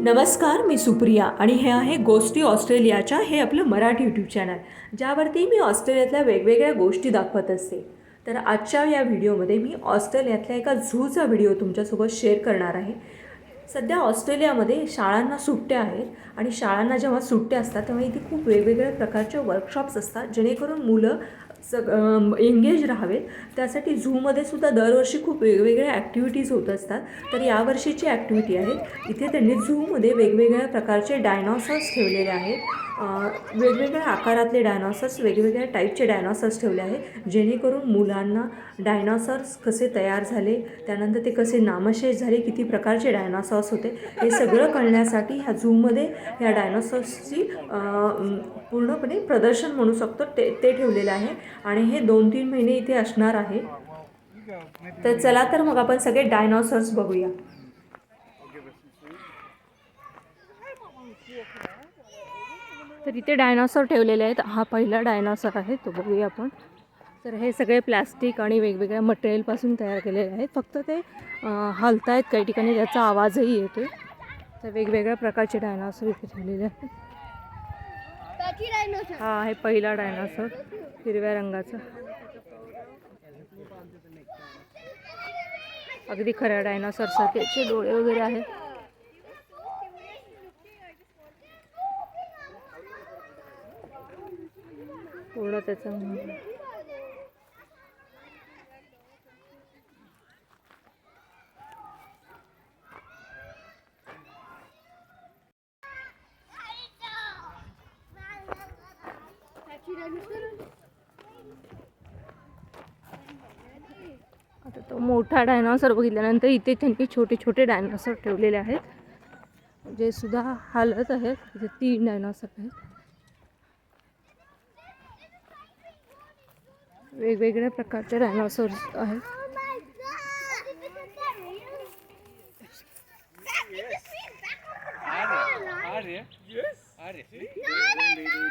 नमस्कार मी सुप्रिया आणि हे आहे गोष्टी ऑस्ट्रेलियाच्या हे आपलं मराठी यूट्यूब चॅनल ज्यावरती मी ऑस्ट्रेलियातल्या वेगवेगळ्या गोष्टी दाखवत असते. तर आजच्या या व्हिडिओमध्ये मी ऑस्ट्रेलियातल्या एका झूचा व्हिडिओ तुमच्यासोबत शेअर करणार आहे. सध्या ऑस्ट्रेलियामध्ये शाळांना सुट्ट्या आहेत आणि शाळांना जेव्हा सुट्ट्या असतात तेव्हा इथे खूप वेगवेगळ्या प्रकारचे वर्कशॉप्स असतात जेणेकरून मुलं सग एंगेज राहावेत. त्यासाठी झूमध्ये सुद्धा दरवर्षी खूप वेगवेगळ्या ॲक्टिव्हिटीज होत असतात. तर यावर्षीची ॲक्टिव्हिटी आहे. इथे त्यांनी झूमध्ये वेगवेगळ्या प्रकारचे डायनॉसर्स ठेवलेले आहेत. वेगवेगळ्या आकारातले डायनॉसर्स वेगवेगळ्या टाईपचे डायनॉसर्स ठेवले आहेत. जेणेकरून मुलांना डायनॉसर्स कसे तयार झाले त्यानंतर ते कसे नामशेष झाले किती प्रकारचे डायनॉसर्स होते हे सगळं कळण्यासाठी ह्या झूमध्ये ह्या डायनॉसर्सची पूर्णपणे प्रदर्शन म्हणू शकतो ते ते ठेवलेलं आहे. आणि हे दोन तीन महिने इथे असणार आहे. तर चला तर मग आपण सगळे डायनॉसर्स बघूया. तर इथे डायनॉसॉर ठेवलेले आहेत. हा पहिला डायनॉसॉर आहे तो बघूया आपण. तर हे सगळे प्लॅस्टिक आणि वेगवेगळ्या मटेरियलपासून तयार केलेले आहेत. फक्त ते अं, हलतायत काही ठिकाणी त्याचा आवाजही येतो तर वेगवेगळ्या प्रकारचे डायनॉसॉर इथे ठेवलेले आहेत. हा आहे पहिला डायनासोर हिरव्या रंगाचा. अगदी खऱ्या डायनॉसॉरसारखे याचे डोळे वगैरे आहेत. पूर्ण त्याचं आता तो मोठा डायनॉसॉर बघितल्यानंतर इथे त्यांनी छोटे छोटे डायनॉसॉर ठेवलेले आहेत. जे सुद्धा हालत आहेत. इथे तीन डायनॉसॉर आहेत. वेगवेगळ्या प्रकारचे डायनॉसॉर्स आहेत? Yes. Are they? No, they're not.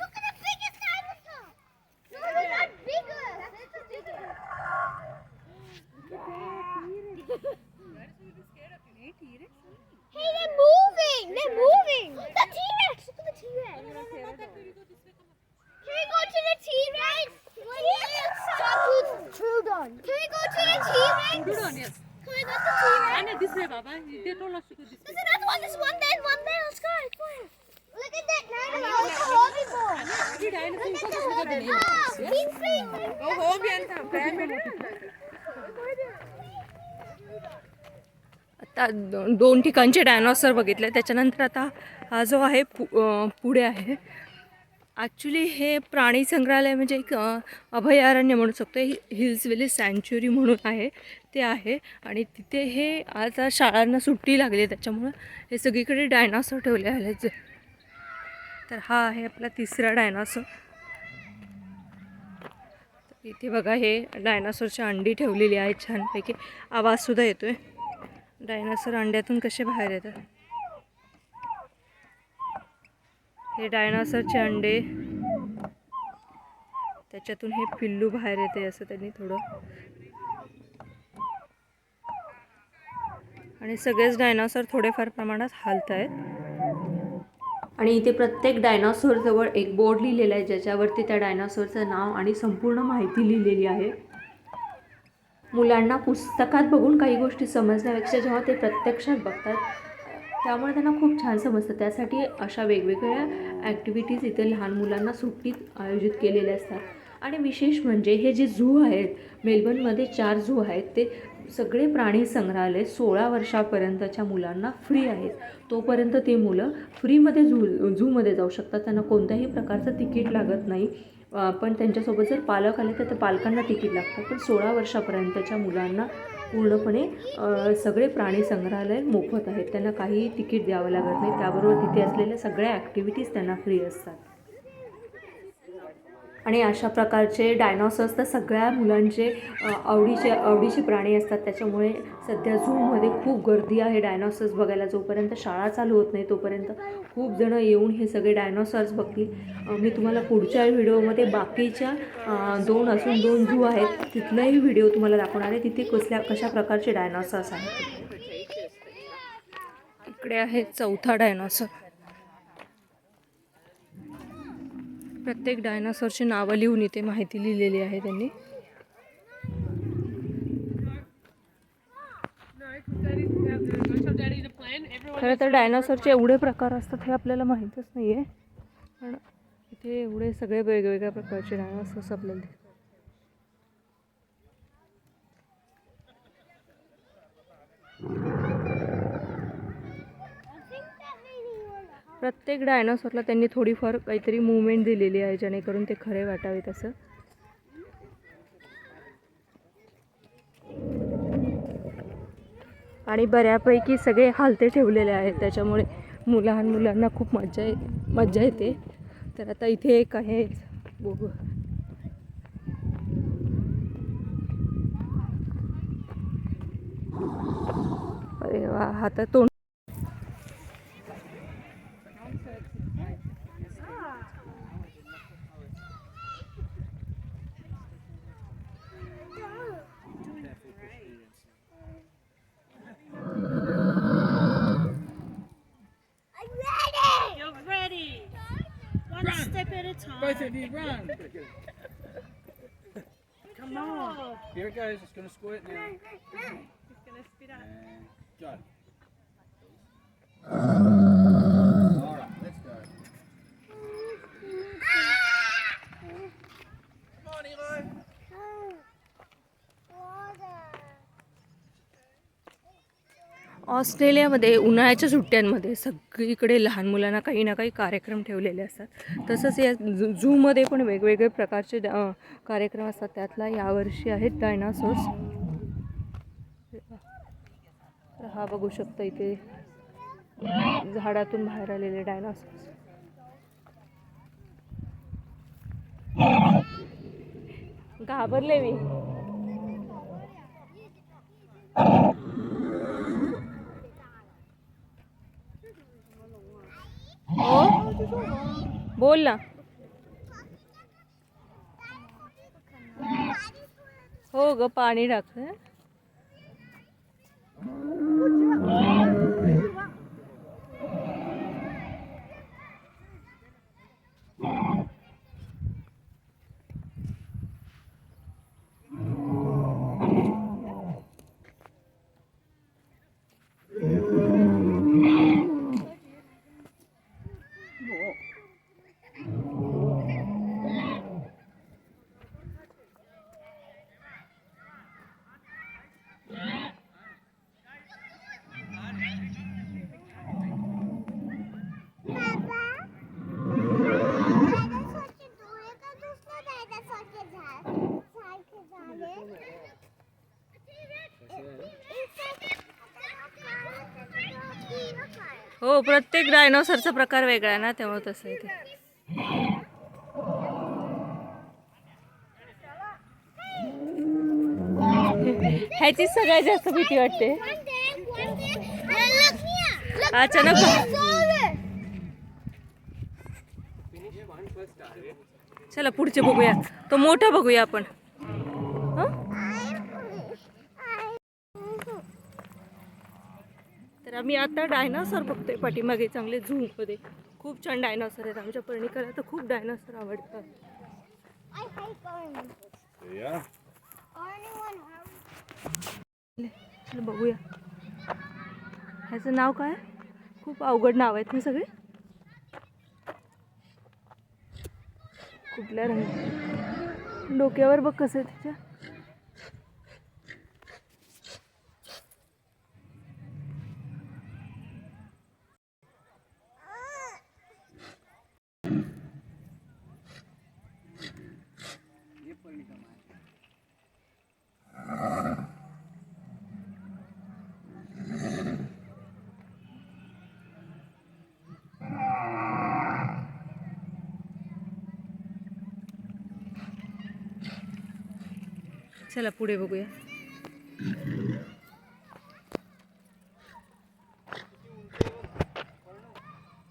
Look at the आता दोन ठिकाणचे डायनॉसर बघितले. त्याच्यानंतर आता हा जो आहे पु पुढे आहे. ॲक्च्युली हे प्राणी संग्रहालय म्हणजे एक अभयारण्य म्हणू शकतो. हि हिल्स व्हॅली सँच्युरी म्हणून आहे. ते आहे. आणि तिथे हे आता शाळांना सुट्टी लागली आहे. त्याच्यामुळं हे सगळीकडे डायनॉसर ठेवले आहेत तर हा आहे आपला तिसरा डायनासोर. इथे बघा हे डायनासोरची अंडी ठेवलेली आहे छानपैकी. आवाजसुद्धा येतो आहे डायनासोर अंड्यातून कसे बाहेर येतात? हे डायनासोरचे अंडे. त्याच्यातून हे पिल्लू बाहेर येते असं त्यांनी थोडं. आणि सगळेच डायनासोर थोडेफार प्रमाणात हालत आहेत आणि इथे प्रत्येक डायनासोरजवळ एक बोर्ड लिहिलेला आहे ज्याच्यावरती त्या डायनासोरचं नाव आणि संपूर्ण माहिती लिहिलेली आहे. मुलांना पुस्तकात बघून काही गोष्टी समजण्यापेक्षा जेव्हा ते प्रत्यक्षात बघतात त्यामुळे त्यांना खूप छान समजतं. त्यासाठी अशा वेगवेगळ्या ॲक्टिव्हिटीज इथे लहान मुलांना सुट्टीत आयोजित केलेल्या असतात. आणि विशेष म्हणजे हे जे झू आहेत मेलबर्नमध्ये चार झू आहेत ते सगळे प्राणी संग्रहालय सोळा वर्षापर्यंतच्या मुलांना फ्री आहेत. तोपर्यंत ते मुलं फ्रीमध्ये झू झूमध्ये जाऊ शकतात. त्यांना कोणत्याही प्रकारचं तिकीट लागत नाही. पण त्यांच्यासोबत जर पालक आले तर पालकांना तिकीट लागतं. पण सोळा वर्षापर्यंतच्या मुलांना पूर्णपणे सगळे प्राणी संग्रहालय मोफत आहेत. त्यांना काहीही तिकीट द्यावं लागत नाही. त्याबरोबर तिथे असलेल्या सगळ्या ॲक्टिव्हिटीज त्यांना फ्री असतात. आणि अशा प्रकारचे डायनॉसर्स तर सगळ्या मुलांचे आवडीचे आवडीचे प्राणी असतात. त्याच्यामुळे सध्या झूमध्ये खूप गर्दी आहे डायनॉसर्स बघायला जोपर्यंत शाळा चालू होत नाही तोपर्यंत खूप जणं येऊन हे सगळे डायनॉसर्स बघतील. मी तुम्हाला पुढच्या व्हिडिओमध्ये बाकीच्या दोन असून दोन झू आहेत तिथलाही व्हिडिओ तुम्हाला दाखवणार आहे. तिथे कसल्या कशा प्रकारचे डायनॉसर्स आहेत? इकडे आहे चौथा डायनॉसर. प्रत्येक डायनॉसरची नावं लिहून इथे माहिती लिहिलेली आहे त्यांनी. खरं तर डायनॉसरचे एवढे प्रकार असतात हे आपल्याला माहीतच नाही आहे पण इथे एवढे सगळे वेगवेगळ्या प्रकारचे डायनॉसर्स आपल्याला प्रत्येक डायनॉसॉरला त्यांनी थोडीफार काहीतरी मुवमेंट दिलेली आहे जेणेकरून ते खरे वाटावेत असं. आणि बऱ्यापैकी सगळे हालते ठेवलेले आहेत त्याच्यामुळे मुलहान मुलांना खूप मज्जा ये मज्जा येते. तर आता इथे एक आहे. बघू. अरे वा हा तर तोंड Both of you run. Come on. Here it goes. It's going to squirt now. He's gonna spit out. And go. All right, let's go. Ah! Come on, Eli. ऑस्ट्रेलियामध्ये उन्हाळ्याच्या सुट्ट्यांमध्ये सगळीकडे लहान मुलांना काही ना काही कार्यक्रम ठेवलेले असतात. तसंच या झूमध्ये पण वेगवेगळे प्रकारचे ड- कार्यक्रम असतात. त्यातला यावर्षी आहेत डायनासोर्स हा बघू शकता इथे झाडातून बाहेर आलेले डायनासोर्स घाबरले मी हो बोल ना. हो ग पाणी टाकलं हो प्रत्येक डायनोसरचा प्रकार वेगळा आहे ना त्यामुळे तसं आहे ते. ह्याची सगळ्यात जास्त भीती वाटते. अचानक. चला पुढचे बघूया तो मोठा बघूया आपण. आम्ही आता डायनासॉर बघतोय पाठीमागे चांगले झूमध्ये खूप छान डायनासॉर आहेत आमच्या पर्णिकाला तर खूप डायनासॉर आवडतात. बघूया. ह्याचं नाव काय? खूप अवघड नाव आहेत ना सगळे? कुठल्या रंग डोक्यावर बघ कसं आहे त्याच्या चला पुढे बघूया.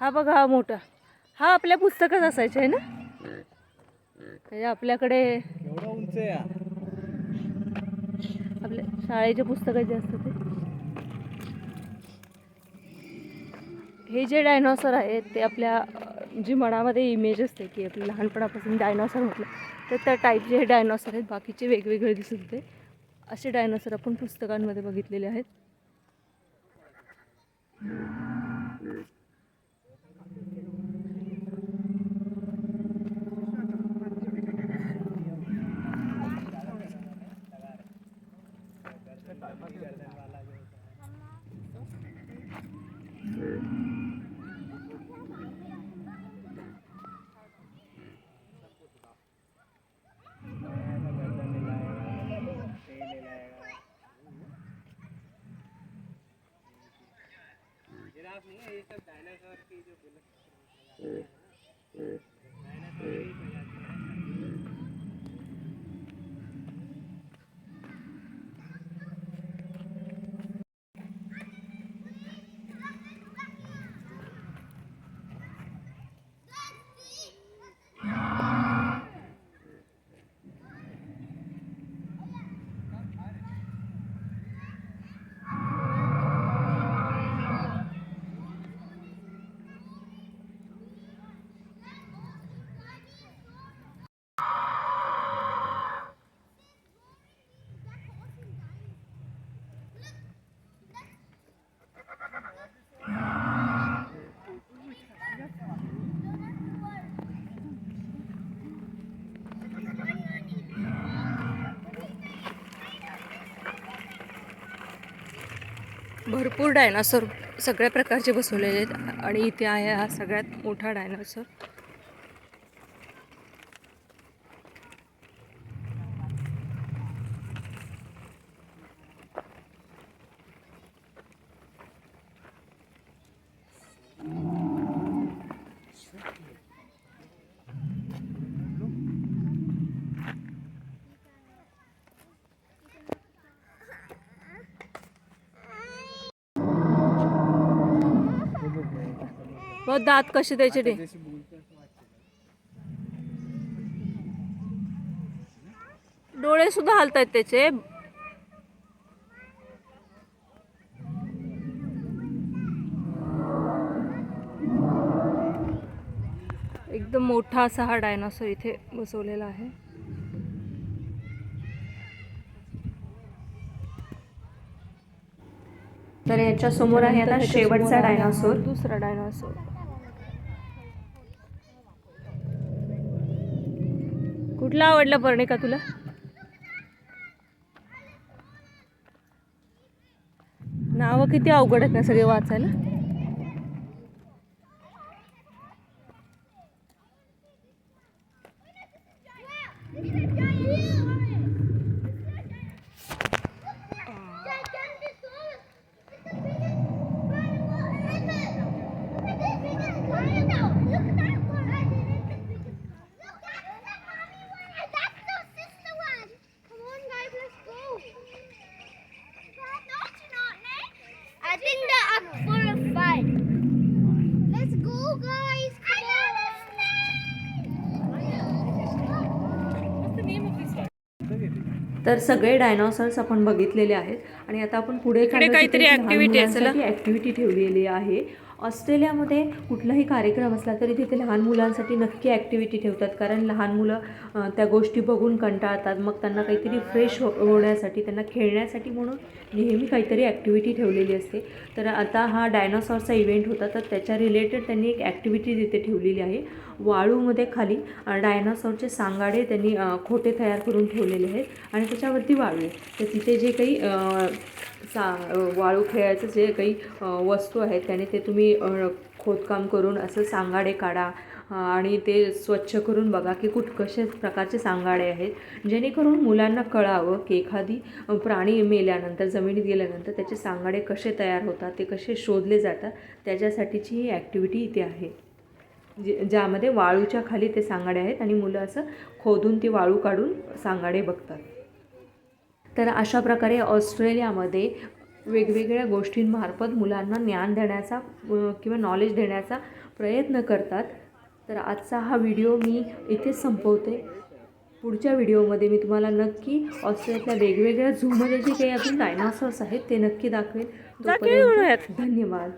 हा बघा हा मोठा. हा आपल्या पुस्तकात असायचा आहे ना? म्हणजे आपल्याकडे केवढा उंच आहे? आपल्या शाळेचे पुस्तकात जे असतं ते. हे जे डायनॉसर आहेत ते आपल्या जी मनामध्ये इमेज असते की आपल्या लहानपणापासून डायनॉसर म्हटलं तर त्या टाईपचे हे डायनॉसर आहेत. बाकीचे वेगवेगळे दिसत होते. असे डायनॉसर आपण पुस्तकांमध्ये बघितलेले आहेत. डायनासोर की जो बोला भरपूर डायनासोर सगळ्या प्रकारचे बसवलेले आहेत आणि इथे आहे हा सगळ्यात मोठा डायनासोर. मग दात कसे त्याचे ते? डोळे सुद्धा हलतायत त्याचे. एकदम मोठा असा हा डायनॉसॉर इथे बसवलेला आहे. तर याच्या समोर आहे आता शेवटचा डायनासोर. दुसरा डायनासोर. कुठला आवडला पर्णिका तुला? नावं किती अवघड आहेत ना सगळे वाचायला? तर सगळे डायनॉसर्स आपण बघितलेले आहेत आणि आता आपण पुढे काहीतरी. ॲक्टिव्हिटी ठेवलेली आहे ऑस्ट्रेलियामध्ये कुठलाही कार्यक्रम असला तरी तिथे लहान मुलांसाठी नक्की ॲक्टिव्हिटी ठेवतात. कारण लहान मुलं त्या गोष्टी बघून कंटाळतात. मग त्यांना काहीतरी फ्रेश हो होण्यासाठी त्यांना खेळण्यासाठी म्हणून नेहमी काहीतरी ॲक्टिव्हिटी ठेवलेली असते. तर आता हा डायनॉसॉरचा इव्हेंट होता तर त्याच्या रिलेटेड त्यांनी एक ॲक्टिव्हिटी तिथे ठेवलेली आहे. वाळूमध्ये खाली डायनासॉरचे सांगाडे त्यांनी खोटे तयार करून ठेवलेले आहेत. आणि त्याच्यावरती वाळू आहे. तर तिथे जे काही सा वाळू खेळायचं जे काही वस्तू आहेत त्याने ते तुम्ही खोदकाम करून असं सांगाडे काढा. आणि ते स्वच्छ करून बघा की कुठ कशा प्रकारचे सांगाडे आहेत. जेणेकरून मुलांना कळावं की एखादी प्राणी मेल्यानंतर जमिनीत गेल्यानंतर त्याचे सांगाडे कसे तयार होतात ते कसे शोधले जातात त्याच्यासाठीची ही ॲक्टिव्हिटी इथे आहे. जे ज्यामध्ये वाळूच्या खाली ते सांगाडे आहेत आणि मुलं असं खोदून ती वाळू काढून सांगाडे बघतात. तर अशा प्रकारे ऑस्ट्रेलियामध्ये वेगवेगळ्या गोष्टींमार्फत मुलांना ज्ञान देण्याचा किंवा नॉलेज देण्याचा प्रयत्न करतात. तर आजचा हा व्हिडिओ मी इथेच संपवते. पुढच्या व्हिडिओमध्ये मी तुम्हाला नक्की ऑस्ट्रेलियातल्या वेगवेगळ्या झूमध्ये जे काही अजून डायनासॉर्स आहेत ते नक्की दाखवेल धन्यवाद.